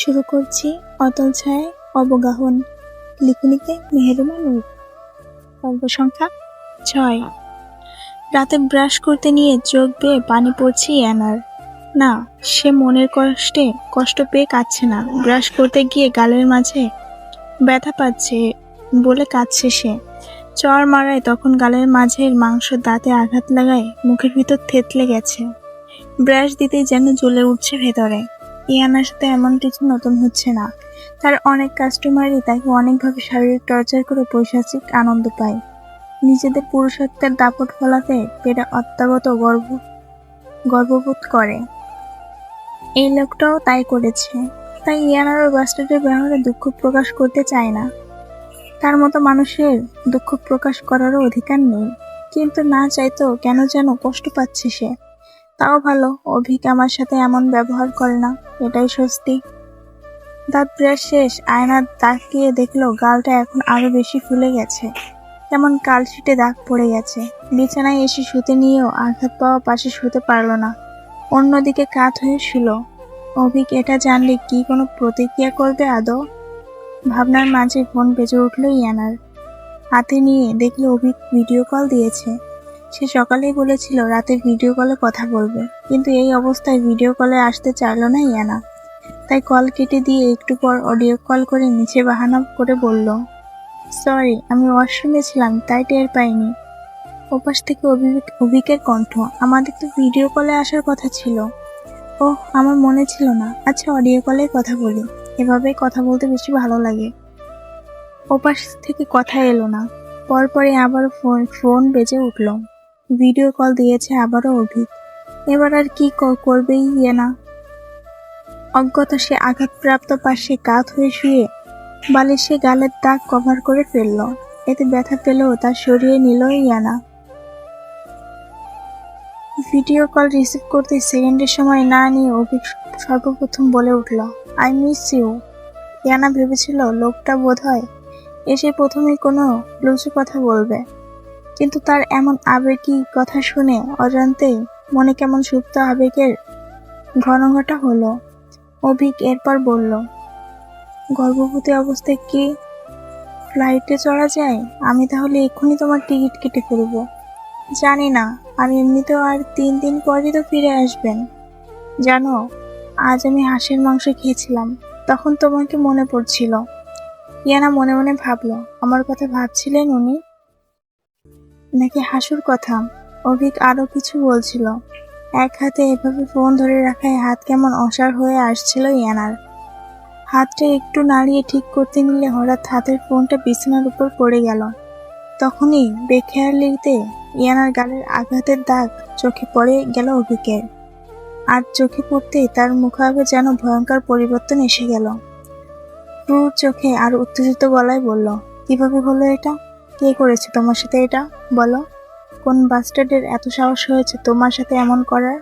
শুরু করছি অতল ছায় অবগাহন। লিখুনিতে মেহেরুমা নূর পর্ব সংখ্যা ছয়। রাতে ব্রাশ করতে নিয়ে চোখ বেয়ে পানি পড়ছে ইয়ানার না, সে মনের কষ্টে কষ্ট পেয়ে কাঁদছে না। ব্রাশ করতে গিয়ে গালের মাঝে ব্যথা পাচ্ছে বলে কাঁদছে সে। চর মারায় তখন গালের মাঝের মাংস দাঁতে আঘাত লাগায় মুখের ভিতর থেতলে গেছে। ব্রাশ দিতেই যেন জ্বলে উঠছে ভেতরে। ইয়ানার সাথে এমন কিছু নতুন হচ্ছে না। তার অনেক কাস্টমারই তাকে অনেকভাবে শারীরিক টর্চার করে পৈশাচিক আনন্দ পায়। নিজেদের পুরুষত্বের দাপট ফলাতে পেরে অত্যাগত গর্ব, গর্ববোধ করে। এই লোকটাও তাই করেছে। তাই ইয়ানার ওই বাস্টার্ডের ব্যবহারে দুঃখ প্রকাশ করতে চায় না। তার মতো মানুষের দুঃখ প্রকাশ করারও অধিকার নেই। কিন্তু না চাইতো কেন যেন কষ্ট পাচ্ছে সে। তাও ভালো, অভিক আমার সাথে এমন ব্যবহার করে না। এটাই স্বস্তি। দাঁত ব্রাশ শেষ আয়নার তাকিয়ে দেখল গালটা এখন আরও বেশি ফুলে গেছে। কেমন কালশিটে দাগ পড়ে গেছে। বিছানায় এসে শুতে নিয়েও আঘাত পাওয়া পাশে শুতে পারল না। অন্যদিকে কাত হয়ে শুলো। অভিক, এটা জানলে কি কোনো প্রতিক্রিয়া করবে আদৌ? ভাবনার মাঝে ফোন বেজে উঠল ইয়ানার। হাতে নিয়ে দেখল অভিক ভিডিও কল দিয়েছে। সে সকালেই বলেছিল, রাতে ভিডিও কলে কথা বলবে। কিন্তু এই অবস্থায় ভিডিও কলে আসতে চাইলো না ইয়ানা। তাই কল কেটে দিয়ে একটু পর অডিও কল করে নিচে বাহানা করে বলল সরি আমি ওয়াশরুমে ছিলাম, তাই টের পাইনি। ওপাশ থেকে অভিক অভিকের কণ্ঠ, আমাদের তো ভিডিও কলে আসার কথা ছিল। ও আমার মনে ছিল না। আচ্ছা অডিও কলে কথা বলি। এভাবেই কথা বলতে বেশি ভালো লাগে। ওপাশ থেকে কথা এলো না। পরপরে আবার ফোন ফোন বেজে উঠল। ভিডিও কল দিয়েছে আবারও অভিক এবার আর কি করবেই না অজ্ঞত সে আঘাতপ্রাপ্ত পাশে কাত হয়ে শুয়ে বালিশে গালের দাগ কভার করে ফেলল। এতে ব্যথা পেলেও তা সরিয়ে নিল ইয়ানা। ভিডিও কল রিসিভ করতে সেকেন্ডের সময় না নিয়ে অভিক সর্বপ্রথম বলে উঠল আই মিস ইউ ইয়ানা ভেবেছিল, লোকটা বোধহয় এসে প্রথমে কোনো লুচু কথা বলবে। কিন্তু তার এমন আবেগী কথা শুনে অজান্তেই মনে কেমন সুপ্ত আবেগের ঘনঘটা হলো। অভিক এরপর বলল, গর্ভবতী অবস্থায় কি ফ্লাইটে চড়া যায়? আমি তাহলে এক্ষুনি তোমার টিকিট কেটে ফেলব। জানি না, আর এমনিতেও আর তিন দিন পরই তো ফিরে আসবেন। জানো, আজ আমি হাঁসের মাংস খেয়েছিলাম, তখন তোমাকে মনে পড়ছিল। ইয়ানা মনে মনে ভাবলো, আমার কথা ভাবছিলেন উনি? নাকি হাসুর কথা? অভিক আরও কিছু বলছিল। এক হাতে এভাবে ফোন ধরে রাখায় হাত কেমন অসার হয়ে আসছিল ইয়ানার। হাতটা একটু নাড়িয়ে ঠিক করতে নিলে হঠাৎ হাতের ফোনটা বিছানার উপর পড়ে গেল। তখনই বেখেয়ালিতে ইয়ানার গালের আঘাতের দাগ চোখে পড়ে গেল অভিকের। আর চোখে পড়তেই তার মুখাবে যেন ভয়ঙ্কর পরিবর্তন এসে গেল। ক্রুর চোখে আর উত্তেজিত গলায় বলল, কীভাবে হলো এটা? কে করেছে তোমার সাথে এটা? বলো, কোন বাস্টার্ডের এত সাহস হয়েছে তোমার সাথে এমন করার?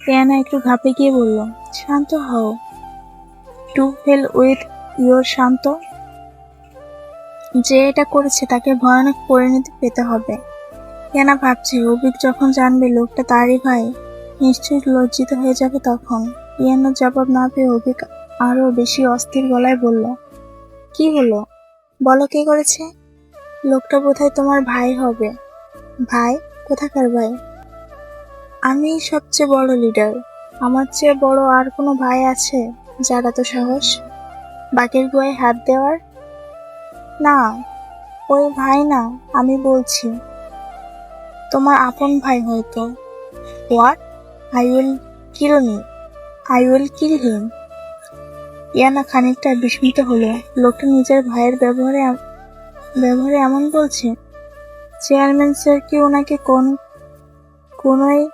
ইয়ানা একটু ঘাপে গিয়ে বলল, শান্ত হও। টু ফেল উইথ ইয়োর শান্ত। যে এটা করেছে তাকে ভয়ানক পরিণতি পেতে হবে। কেনা ভাবছে, অভিক যখন জানবে লোকটা তারই ভাই, নিশ্চয়ই লজ্জিত হয়ে যাবে তখন। ইয়ানোর জবাব না পেয়ে অভিক আরও বেশি অস্থির গলায় বলল, কি হলো? বলো কে করেছে? লোকটা বোধহয় তোমার ভাই হবে। ভাই? কোথাকার ভাই? আমি সবচেয়ে বড় লিডার আমার চেয়ে বড় আর কোনো ভাই আছে যার এত সাহস? বাকের গুয়ায় হাত দেওয়ার? না, ওই ভাই না, আমি বলছি। তোমার আপন ভাই হয়তো। What I will kill me I will kill him Iyana খানিকটা বিস্মিত হলো। লোকটা নিজের ভাইয়ের ব্যবহারে ব্যবহারে এমন বলছে, চেয়ারম্যান স্যার, কি ওনাকে কোন, কোনোই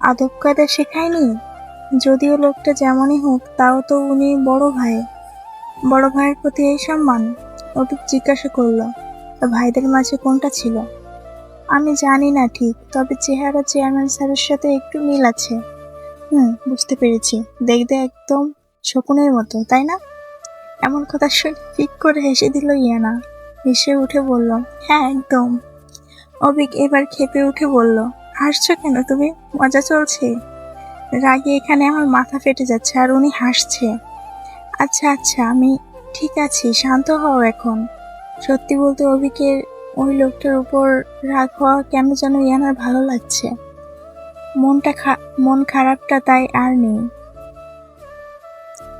আদব কায়দা শেখায়নি? যদিও লোকটা যেমনই হোক, তাও তো উনি বড় ভাই। বড় ভাইয়ের প্রতি এই সম্মান? অভিক জিজ্ঞাসা করল ভাইদের মাঝে কোনটা ছিল? আমি জানি না ঠিক, তবে চেহারা চেয়ারম্যান স্যারের সাথে একটু মিল আছে। হুম, বুঝতে পেরেছি। দেখতে একদম শকুনের মতো, তাই না? এমন কথা শুনে ঠিক করে হেসে দিল ইয়ানা। হেসে উঠে বলল হ্যাঁ একদম। অভিক এবার খেপে উঠে বলল, হাসছো কেন তুমি? মজা চলছে? রাগে এখানে আমার মাথা ফেটে যাচ্ছে আর উনি হাসছে। আচ্ছা আচ্ছা আমি ঠিক আছি, শান্ত হও এখন। সত্যি বলতে অভিকের ওই লোকটার উপর রাগ হওয়া কেন যেন ইয়ানার ভালো লাগছে। মনটা মন খারাপটা তাই আর নেই।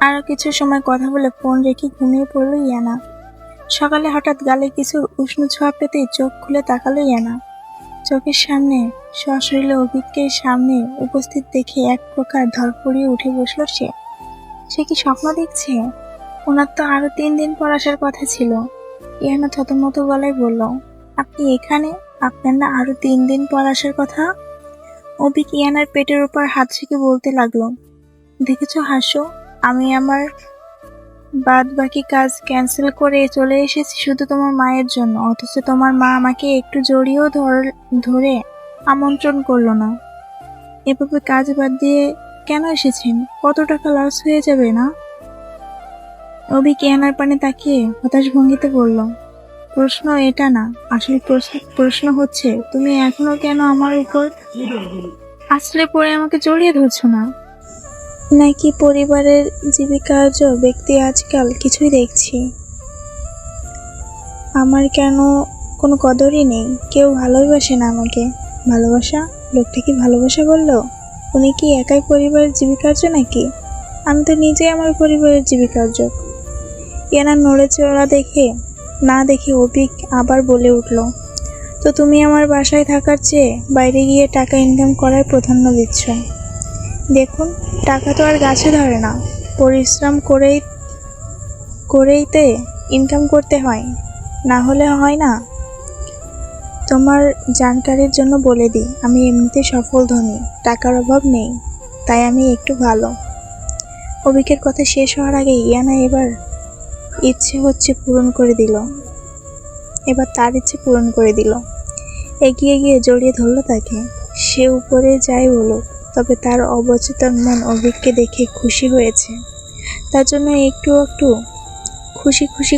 আরও কিছু সময় কথা বলে ফোন রেখে ঘুমিয়ে পড়ল ইয়ানা। সকালে হঠাৎ গালে কিছু উষ্ণ ছোঁয়া পেতেই চোখ খুলে তাকালো ইয়ানা। চোখের সামনে সশরীরে অভিজ্ঞের সামনে উপস্থিত দেখে এক প্রকার ধরপড়িয়ে উঠে বসল সে। সে কি স্বপ্ন দেখছে? ওনার তো আরও তিন দিন পর আসার কথা ছিল। ইয়ানা থতমত গলায় বলল, আপনি এখানে? আপনার না আরও তিন দিন পর আসার কথা? অভিক ইয়ানার পেটের উপর হাত রেখে বলতে লাগল, দেখেছ হাসো আমি আমার বাদ বাকি কাজ ক্যান্সেল করে চলে এসেছি শুধু তোমার মায়ের জন্য, অথচ তোমার মা আমাকে একটু জড়িয়েও ধর- আমন্ত্রণ করল না। এভাবে কাজ বাদ দিয়ে কেন এসেছেন? কত টাকা লস হয়ে যাবে না? অভি কেয়ানার পানে তাকিয়ে হতাশ ভঙ্গিতে বলল, প্রশ্ন এটা না, আসল প্রশ্ন- হচ্ছে, তুমি এখনও কেন আমার উপর আশ্রয় পড়ে আমাকে জড়িয়ে ধরছো না? নাকি পরিবারের জীবিকার্য ব্যক্তি আজকাল কিছুই দেখছি। আমার কেন কোনো কদরই নেই। কেউ ভালোবাসে না আমাকে। ভালোবাসা? লোকটা কি ভালোবাসা বলল? উনি কি একাই পরিবারের জীবিকার্য নাকি? আমি তো নিজেই আমার পরিবারের জীবিকার্য। এনার নড়ে চড়া দেখে, না দেখে অভিক আবার বলে উঠল, তো তুমি আমার বাসায় থাকার চেয়ে বাইরে গিয়ে টাকা ইনকাম করার প্রাধান্য দিচ্ছ? দেখুন, টাকা তো আর গাছে ধরে না। পরিশ্রম করেই, করেইতে ইনকাম করতে হয়। না হলে হয় না। তোমার জানকারির জন্য বলে দিই, আমি এমনিতে সফল ধনী, টাকার অভাব নেই, তাই আমি একটু ভালো। অভিকের কথা শেষ হওয়ার আগে ইয়ানা এবার ইচ্ছে হচ্ছে পূরণ করে দিল। এবার তার ইচ্ছে পূরণ করে দিল। এগিয়ে গিয়ে জড়িয়ে ধরলো তাকে। সে উপরে যাই বলুক তবে তার অবচেতন মন অভিককে দেখে খুশি হয়েছে। তার জন্য একটু একটু খুশি খুশি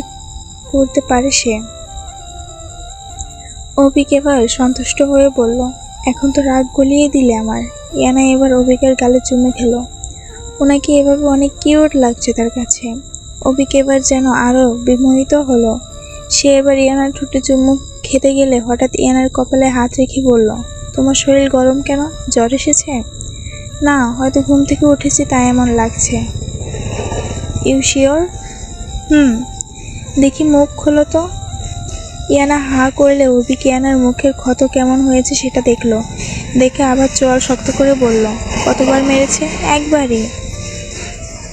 করতে পারে সে। অভিক এবার সন্তুষ্ট হয়ে বলল, এখন তো রাগ গলিয়ে দিলে আমার। ইয়ানা এবার অভিকের গালে চুমে খেলো। ওনাকে এভাবে অনেক কিউট লাগছে তার কাছে। অভিক এবার যেন আরও বিমোহিত হলো। সে এবার ইয়ানার ঠোঁটে চুমু খেতে গেলে হঠাৎ ইয়ানার কপালে হাত রেখে বলল, তোমার শরীর গরম কেন? জ্বর এসেছে? না, হয়তো ঘুম থেকে উঠেছি, তাই এমন লাগছে। You sure hmm. দেখি মুখ খোলো তো। ইয়ানা হা করলে অভিক ইয়ানার মুখের ক্ষত কেমন হয়েছে সেটা দেখল। দেখে আবার চোয়াল শক্ত করে বলল, কতবার মেরেছে? একবারই।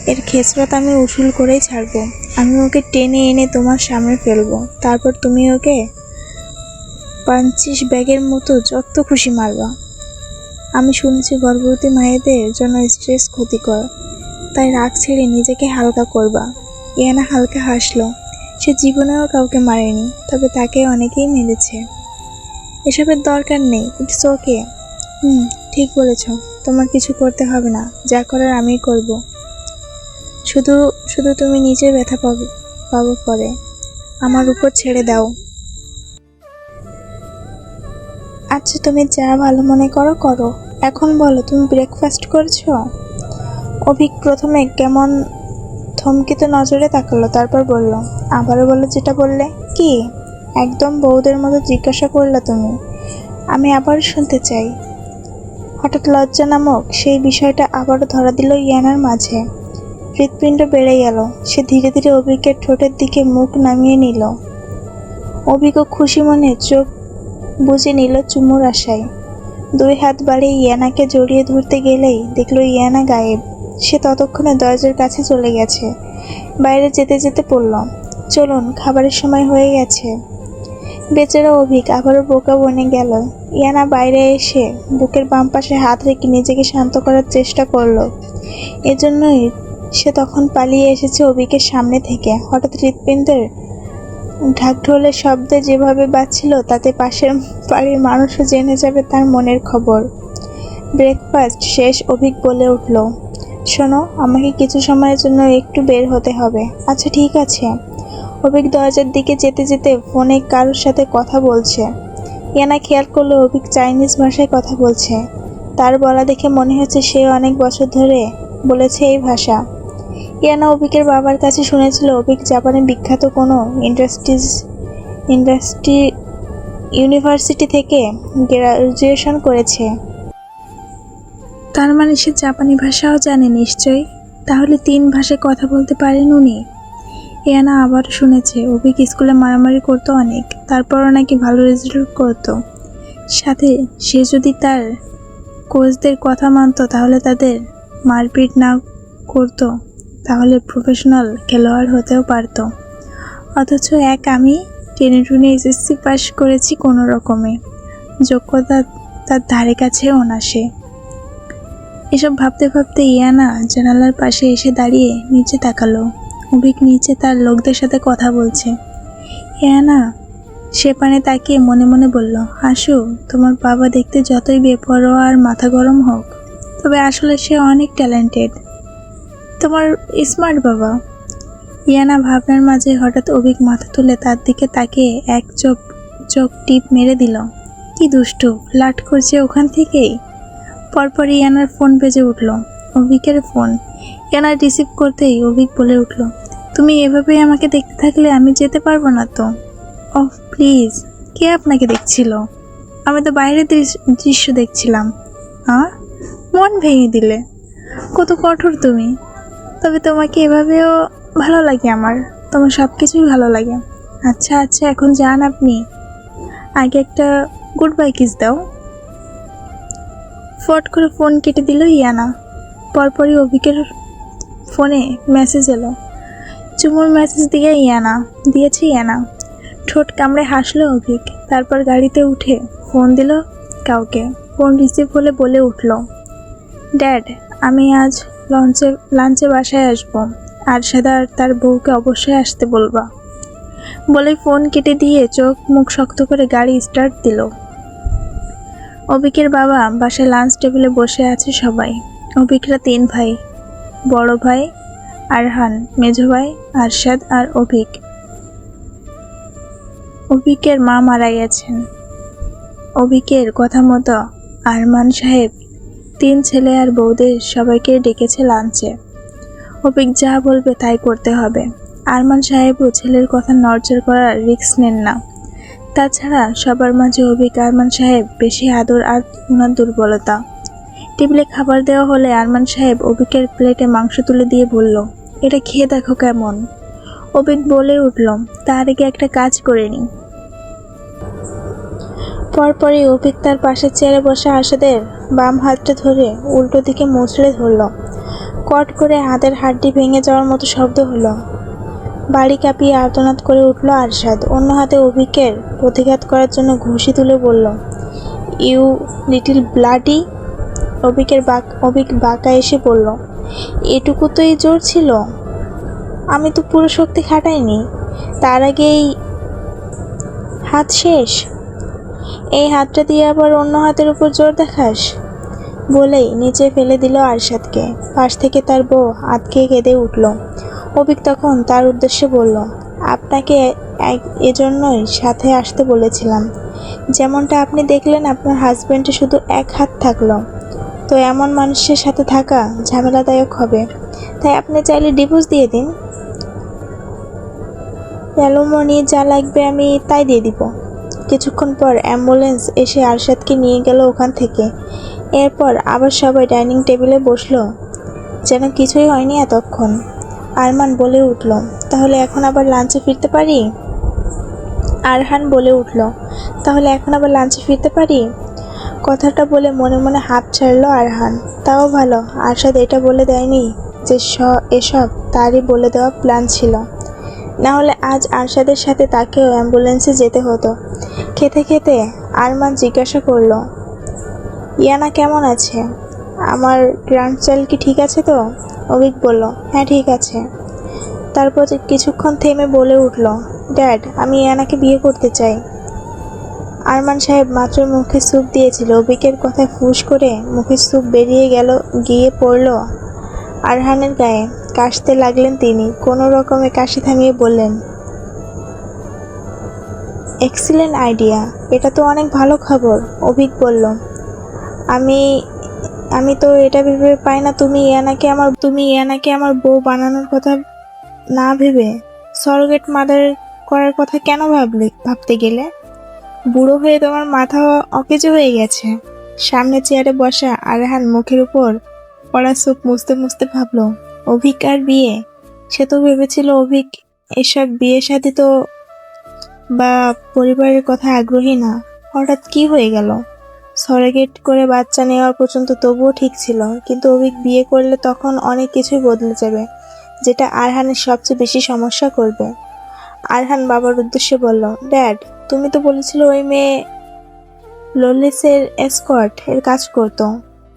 এর খেসরত আমি উসুল করেই ছাড়বো। আমি ওকে টেনে এনে তোমার সামনে ফেলব। তারপর তুমি ওকে পাঞ্চিশ ব্যাগের মতো যত খুশি মারবা। আমি শুনেছি গর্ভবতী মায়েদের জন্য স্ট্রেস ক্ষতিকর। তাই রাগ ছেড়ে নিজেকে হালকা করবা। ইয়ানা হালকা হাসলো। সে জীবনেও কাউকে মারেনি, তবে তাকে অনেকেই মেরেছে। এসবের দরকার নেই ইটস ওকে হুম, ঠিক বলেছ। তোমার কিছু করতে হবে না, যা করার আমিই করব। শুধু শুধু তুমি নিজে ব্যথা পাবে, পাবো পরে। আমার উপর ছেড়ে দাও। আচ্ছা তুমি যা ভালো মনে করো করো। এখন বলো, তুমি ব্রেকফাস্ট করেছ? অভিক প্রথমে কেমন থমকিত নজরে তাকালো, তারপর বলল, আবারও বলো যেটা বললে। কি? একদম বউদের মতো জিজ্ঞাসা করলে তুমি। আমি আবার শুনতে চাই। হঠাৎ লজ্জা নামক সেই বিষয়টা আবারও ধরা দিল ইয়ানার মাঝে। হৃৎপিণ্ড বেড়ে গেল। সে ধীরে ধীরে অভিকের ঠোঁটের দিকে মুখ নামিয়ে নিল। অভিক খুশি মনে চোখ বুঝে নিল চুমুর আশায়। দুই হাত বাড়িয়ে ইয়ানাকে জড়িয়ে ধরতে গেলেই দেখল ইয়ানা গায়েব। সে ততক্ষণে দরজার কাছে চলে গেছে। বাইরে যেতে যেতে পড়ল। চলুন, খাবারের সময় হয়ে গেছে। বেচারা অভিক আবারও বোকা বনে গেল। ইয়ানা বাইরে এসে বুকের বাম পাশে হাত রেখে নিজেকে শান্ত করার চেষ্টা করল। এজন্যই সে তখন পালিয়ে এসেছে অভিকের সামনে থেকে। হঠাৎ হৃৎপিণ্ডের ঢাকঢোলের শব্দে যেভাবে বাজছিল, তাতে পাশের বাড়ির মানুষও জেনে যাবে তার মনের খবর। ব্রেকফাস্ট শেষ, অভিক বলে উঠল, শোনো, আমাকে কিছু সময়ের জন্য একটু বের হতে হবে। আচ্ছা ঠিক আছে। অভিক দরজার দিকে যেতে যেতে ফোনে কারোর সাথে কথা বলছে। ইয়ানা খেয়াল করল, অভিক চাইনিজ ভাষায় কথা বলছে। তার বলা দেখে মনে হচ্ছে সে অনেক বছর ধরে বলেছে এই ভাষা। ইয়ানা অভিকের বাবার কাছে শুনেছিল অভিক জাপানে বিখ্যাত কোনো ইন্ডাস্ট্রিজ, ইন্ডাস্ট্রি ইউনিভার্সিটি থেকে গ্রাজুয়েশন করেছে? তার মানে সে জাপানি ভাষাও জানে নিশ্চয়ই। তাহলে তিন ভাষায় কথা বলতে পারেন উনি? ইয়ানা আবার শুনেছে, অভিক স্কুলে মারামারি করতো অনেক, তারপরও নাকি ভালো রেজাল্ট করতো। সাথে সে যদি তার কোচদের কথা মানতো, তাহলে তাদের মারপিট না করতো। তাহলে প্রফেশনাল খেলোয়াড় হতেও পারতো। অথচ এক আমি টেনে টুনে এসএসসি পাস করেছি কোনো রকমে। যোগ্যতা তার ধারে কাছেও না সে। এসব ভাবতে ভাবতে ইয়ানা জানালার পাশে এসে দাঁড়িয়ে নিচে তাকালো। অভিক নিচে তার লোকদের সাথে কথা বলছে। ইয়ানা, সে পানে তাকিয়ে মনে মনে বলল, হাসু, তোমার বাবা দেখতে যতই বেপরোয়া আর মাথা গরম হোক, তবে আসলে সে অনেক ট্যালেন্টেড তোমার স্মার্ট বাবা। ইয়ানা ভাবনার মাঝে হঠাৎ অভিক মাথা তুলে তার দিকে তাকিয়ে এক চোখ চোখ টিপ মেরে দিল। কি দুষ্টু, লাট করছে ওখান থেকেই? পরপর ইয়ানার ফোন বেজে উঠল, অভিকের ফোন। ইয়ানা রিসিভ করতেই অভিক বলে উঠল, তুমি এভাবেই আমাকে দেখতে থাকলে আমি যেতে পারব না তো? ওহ প্লিজ কে আপনাকে দেখছিল? আমি তো বাইরের দৃশ- দৃশ্য দেখছিলাম। হ্যাঁ মন ভেঙে দিলে। কত কঠোর তুমি। তবে তোমাকে এভাবেও ভালো লাগে আমার। তোমার সব কিছুই ভালো লাগে। আচ্ছা আচ্ছা এখন যান আপনি। আগে একটা গুড বাই কিস দাও। ফট করে ফোন কেটে দিল ইয়ানা। পরপরই অভিকের ফোনে মেসেজ এলো। চুমুর মেসেজ দিয়ে ইয়ানা, দিয়েছে ইয়ানা। ঠোঁট কামড়ে হাসলো অভিক। তারপর গাড়িতে উঠে ফোন দিল কাউকে। ফোন রিসিভ হলে বলে উঠল ড্যাড আমি আজ লঞ্চে, লাঞ্চে বাসায় আসব। আরশাদা আর তার বউকে অবশ্যই আসতে বলবা। বলে ফোন কেটে দিয়ে চোখ মুখ শক্ত করে গাড়ি স্টার্ট দিল। অভিকের বাবা বাসায় লাঞ্চ টেবিলে বসে আছে সবাই। অভিকরা তিন ভাই, বড় ভাই, আরহান মেজো ভাই, আরশাদ আর অভিক অভিকের মা মারা গেছেন। অভিকের কথা মতো আরমান সাহেব তিন ছেলে আর বউদের সবাইকে ডেকেছে লাঞ্চে। অভিক যা বলবে তাই করতে হবে। আরমান সাহেবও ছেলের কথা নড়চড় করার রিস্ক নেন না। তাছাড়া সবার মাঝে অভিক, আরমান সাহেব বেশি আদর আর ওনার দুর্বলতা। টেবিলে খাবার দেওয়া হলে আরমান সাহেব অভিকের প্লেটে মাংস তুলে দিয়ে বলল, এটা খেয়ে দেখো কেমন। অভিক বলে উঠল তার আগে একটা কাজ করে নি পরপরই অভিক তার পাশে চেয়ারে বসে আসাদের বাম হাতটা ধরে উল্টো দিকে মুচড়ে ধরল। কট করে হাতের হাড্ডি ভেঙে যাওয়ার মতো শব্দ হলো। বাড়ি কাঁপিয়ে আর্তনাদ করে উঠল আরশাদ। অন্য হাতে অভিকের প্রতিঘাত করার জন্য ঘুষি তুলে বলল, ইউ লিটিল ব্লাডি? অভিকের বাক অভিক বাঁকা এসে বলল, এটুকু তো এই জোর ছিল। আমি তো পুরো শক্তি খাটাইনি। তার আগেই হাত শেষ। এই হাতটা দিয়ে আবার অন্য হাতের উপর জোর দেখাস? বলেই নিচে ফেলে দিল আরশাদকে। পাশ থেকে তার বউ আতকে কেঁদে উঠল। অভিক তখন তার উদ্দেশ্যে বলল, আপনাকে এজন্যই সাথে আসতে বলেছিলাম। যেমনটা আপনি দেখলেন আপনার হাজব্যান্ডে শুধু এক হাত থাকল। তো এমন মানুষের সাথে থাকা ঝামেলাদায়ক হবে। তাই আপনি চাইলে ডিভোর্স দিয়ে দিন। অ্যালুমনি যা লাগবে আমি তাই দিয়ে দিব। কিছুক্ষণ পর অ্যাম্বুলেন্স এসে আরশাদকে নিয়ে গেল ওখান থেকে। এরপর আবার সবাই ডাইনিং টেবিলে বসল। যেন কিছুই হয়নি এতক্ষণ। আরমান বলে উঠল, তাহলে এখন আবার লাঞ্চে ফিরতে পারি? আরহান বলে উঠল, তাহলে এখন আবার লাঞ্চে ফিরতে পারি? কথাটা বলে মনে মনে হাত ছাড়লো আরহান। তাও ভালো, আরশাদ এটা বলে দেয়নি যে স, এসব তারই বলে দেওয়া প্ল্যান ছিল। না হলে আজ আরশাদের সাথে তাকেও অ্যাম্বুলেন্সে যেতে হতো। খেতে খেতে আরমান জিজ্ঞাসা করল, ইয়ানা কেমন আছে? আমার গ্র্যান্ড চাইল্ড কি ঠিক আছে তো? অভিক বলল হ্যাঁ ঠিক আছে। তারপর কিছুক্ষণ থেমে বলে উঠল, ড্যাড, আমি ইয়ানাকে বিয়ে করতে চাই। আরমান সাহেব মাত্র মুখে স্যুপ দিয়েছিল। অভিকের কথায় ফুস করে মুখে স্যুপ বেরিয়ে গেল, গিয়ে পড়ল আরহানের গায়ে। কাশতে লাগলেন তিনি। কোনো রকমে কাশি থামিয়ে বললেন, এক্সিলেন্ট আইডিয়া। এটা তো অনেক ভালো খবর, অভিক বলল। আমি আমি তো এটা ভেবে পাই না তুমি ইয়ানাকে আমার, তুমি ইয়ানাকে আমার বউ বানানোর কথা না ভেবে। সরগেট মাদার করার কথা কেন ভাবলে, ভাবতে গেলে? বুড়ো হয়ে তোমার মাথা অকেজো হয়ে গেছে। সামনে চেয়ারে বসা আরহান মুখের উপর পড়া চোখ মুছতে মুছতে ভাবলো অভিক আর বিয়ে? সে তো ভেবেছিল অভিক এসব বিয়ে সাথে তো বা পরিবারের কথা আগ্রহী না। হঠাৎ কি হয়ে গেল? সরেগেট করে বাচ্চা নেওয়া পর্যন্ত তবুও ঠিক ছিল, কিন্তু অভিক বিয়ে করলে তখন অনেক কিছুই বদলে যাবে, যেটা আরহানের সবচেয়ে বেশি সমস্যা করবে। আরহান বাবার উদ্দেশ্যে বলল, ড্যাড, তুমি তো বলেছিলে ওই মেয়ে লোলেসের এসকর্ট এর কাজ করতো।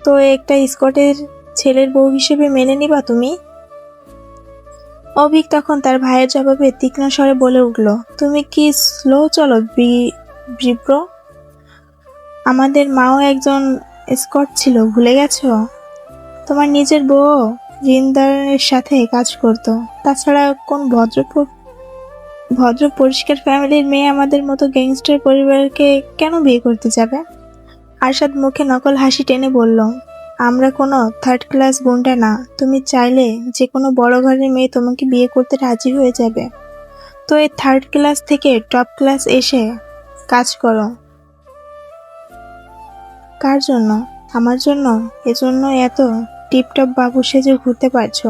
তো একটা স্কটের ছেলের বউ হিসেবে মেনে নিবা তুমি? অভিক তখন তার ভাইয়ের জবাবে তীক্ষ্ণ স্বরে বলে উঠল, তুমি কি স্লো চলো, বি- বিপ্র? আমাদের মাও একজন স্কট ছিল, ভুলে গেছো? তোমার নিজের বউ জিন্দারের সাথে কাজ করতো। তাছাড়া কোন ভদ্র ভদ্র পরিষ্কার ফ্যামিলির মেয়ে আমাদের মতো গ্যাংস্টার পরিবারকে কেন বিয়ে করতে যাবে? আরশাদ মুখে নকল হাসি টেনে বলল আমরা কোনো থার্ড ক্লাস গুন্ডা না। তুমি চাইলে যে কোনো বড় ঘরের মেয়ে তোমাকে বিয়ে করতে রাজি হয়ে যাবে। তো এই থার্ড ক্লাস থেকে টপ ক্লাস এসে কাজ করো। কার জন্য? আমার জন্য? এজন্য এত টিপটপ বাবু সেজে ঘুরতে পারছ।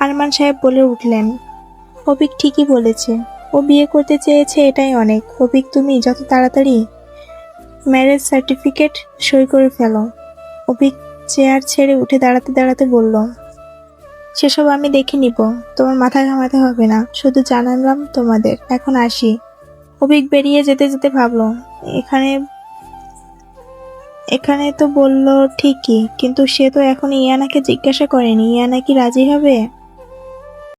আরমান সাহেব বলে উঠলেন, অভিক ঠিকই বলেছে। ও বিয়ে করতে চেয়েছে এটাই অনেক। অভিক, তুমি যত তাড়াতাড়ি ম্যারেজ সার্টিফিকেট সই করে ফেলো। অভিক চেয়ার ছেড়ে উঠে দাঁড়াতে দাঁড়াতে বলল, সেসব আমি দেখে নিব। তোমার মাথা ঘামাতে হবে না। শুধু জানালাম তোমাদের। এখন আসি। অভিক বেরিয়ে যেতে যেতে ভাবলো, এখানে এখানে তো বলল ঠিকই, কিন্তু সে তো এখন ইয়ানাকে জিজ্ঞাসা করেনি। ইয়ানা কি রাজি হবে?